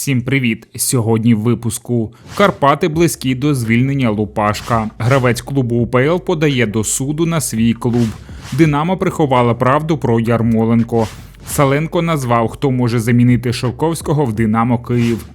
Всім привіт! Сьогодні в випуску Карпати близькі до звільнення Лупашка. Гравець клубу УПЛ подає до суду на свій клуб. Динамо приховала правду про Ярмоленко. Саленко назвав, хто може замінити Шовковського в Динамо Київ.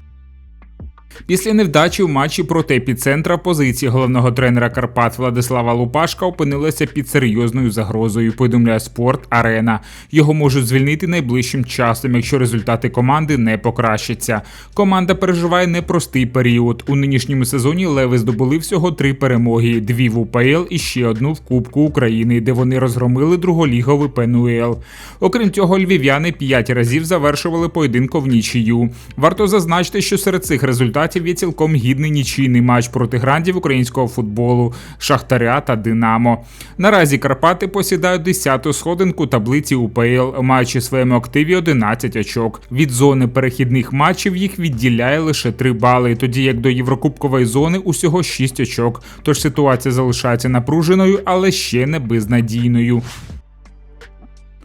Після невдачі в матчі проти епіцентра позиції головного тренера Карпат Владислава Лупашка опинилася під серйозною загрозою. Повідомляє спорт Арена. Його можуть звільнити найближчим часом, якщо результати команди не покращаться. Команда переживає непростий період. У нинішньому сезоні Леви здобули всього три перемоги: дві в УПЛ і ще одну в Кубку України, де вони розгромили друголіговий ПНУЛ. Окрім цього, львів'яни п'ять разів завершували поєдинку в нічию. Варто зазначити, що серед цих результатів є цілком гідний нічийний матч проти грандів українського футболу Шахтаря та Динамо. Наразі Карпати посідають 10-ту сходинку таблиці УПЛ, маючи в своєму активі 11 очок. Від зони перехідних матчів їх відділяє лише 3 бали, тоді як до Єврокубкової зони усього 6 очок. Тож ситуація залишається напруженою, але ще не безнадійною.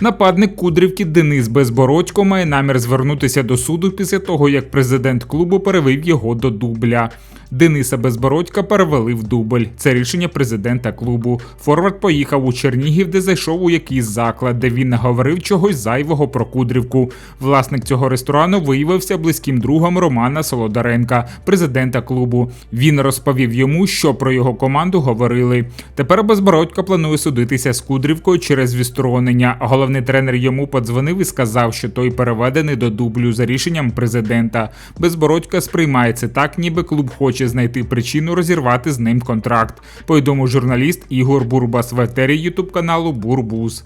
Нападник Кудрівки Денис Безбородько має намір звернутися до суду після того, як президент клубу перевів його до дубля. Дениса Безбородька перевели в дубль. Це рішення президента клубу. Форвард поїхав у Чернігів, де зайшов у якийсь заклад, де він наговорив чогось зайвого про Кудрівку. Власник цього ресторану виявився близьким другом Романа Солодаренка, президента клубу. Він розповів йому, що про його команду говорили. Тепер Безбородько планує судитися з Кудрівкою через відсторонення. Головний тренер йому подзвонив і сказав, що той переведений до дублю за рішенням президента. Безбородько сприймає це так, ніби клуб хоче знайти причину розірвати з ним контракт. Повідомив журналіст Ігор Бурбас в етері ютуб каналу Бурбуз.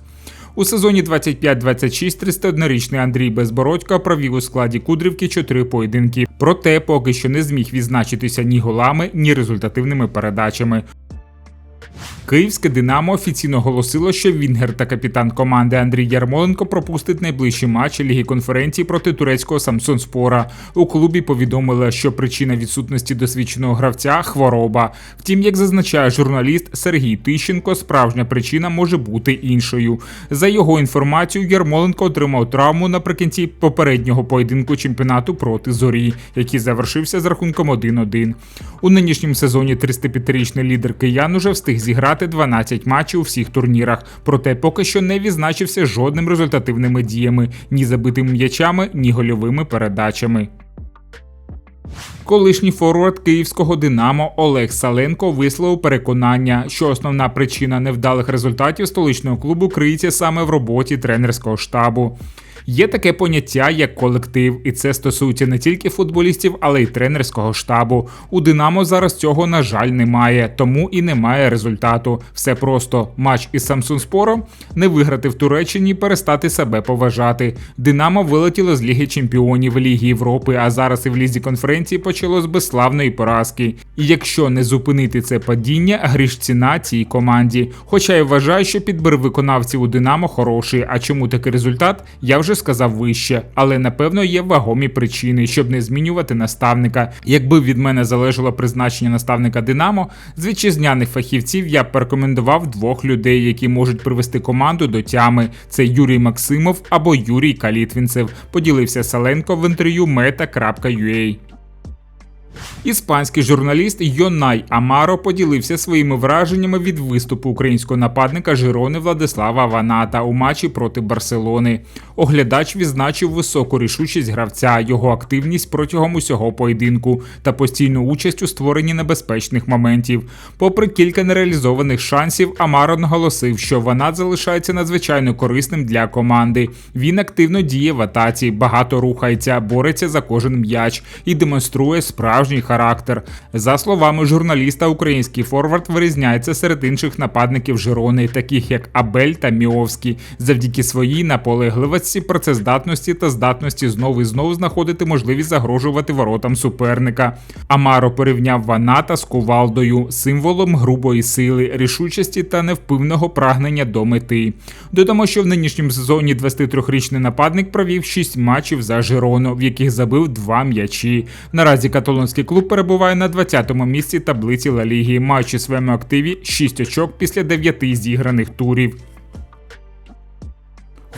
У сезоні 25-26 31-річний Андрій Безбородько провів у складі Кудрівки чотири поєдинки. Проте поки що не зміг відзначитися ні голами, ні результативними передачами. Київське Динамо офіційно оголосило, що Вінгер та капітан команди Андрій Ярмоленко пропустить найближчі матчі Ліги конференції проти турецького Самсонспора. У клубі повідомили, що причина відсутності досвідченого гравця хвороба. Втім, як зазначає журналіст Сергій Тищенко, справжня причина може бути іншою. За його інформацією, Ярмоленко отримав травму наприкінці попереднього поєдинку чемпіонату проти зорі, який завершився з рахунком 1-1. У нинішньому сезоні 35-річний лідер киян уже встиг зіграти зіграти 12 матчів у всіх турнірах, проте поки що не відзначився жодним результативними діями, ні забитими м'ячами, ні гольовими передачами. Колишній форвард київського Динамо Олег Саленко висловив переконання, що основна причина невдалих результатів столичного клубу криється саме в роботі тренерського штабу. Є таке поняття як колектив, і це стосується не тільки футболістів, але й тренерського штабу. У Динамо зараз цього, на жаль, немає, тому і немає результату. Все просто матч із Самсунспором не виграти в Туреччині, перестати себе поважати. Динамо вилетіло з Ліги Чемпіонів Ліги Європи, а зараз і в лізі конференції почало з безславної поразки. І якщо не зупинити це падіння, гріш ціна цій команді. Хоча я вважаю, що підбір виконавців у Динамо хороший. А чому такий результат? Я вже сказав вище, але напевно є вагомі причини, щоб не змінювати наставника. Якби від мене залежало призначення наставника Динамо, з вітчизняних фахівців я б порекомендував двох людей, які можуть привести команду до тями. Це Юрій Максимов або Юрій Калітвінцев. Поділився Саленко в інтерв'ю meta.ua. Іспанський журналіст Йонай Амаро поділився своїми враженнями від виступу українського нападника Жирони Владислава Ваната у матчі проти Барселони. Оглядач відзначив високу рішучість гравця, його активність протягом усього поєдинку та постійну участь у створенні небезпечних моментів. Попри кілька нереалізованих шансів, Амаро наголосив, що Ванат залишається надзвичайно корисним для команди. Він активно діє в атаці, багато рухається, бореться за кожен м'яч і демонструє справжній характер. За словами журналіста, український форвард вирізняється серед інших нападників Жирони, таких як Абель та Міовський, завдяки своїй наполегливості, працездатності та здатності знову і знову знаходити можливість загрожувати воротам суперника. Амаро порівняв Ваната з кувалдою, символом грубої сили, рішучості та невпивного прагнення до мети. Додамо, що в нинішньому сезоні 23-річний нападник провів 6 матчів за Жирону, в яких забив 2 м'ячі. Наразі каталонський клуб перебуває на 20-му місці таблиці Ла Ліги, маючи своєму активі 6 очок після 9 зіграних турів.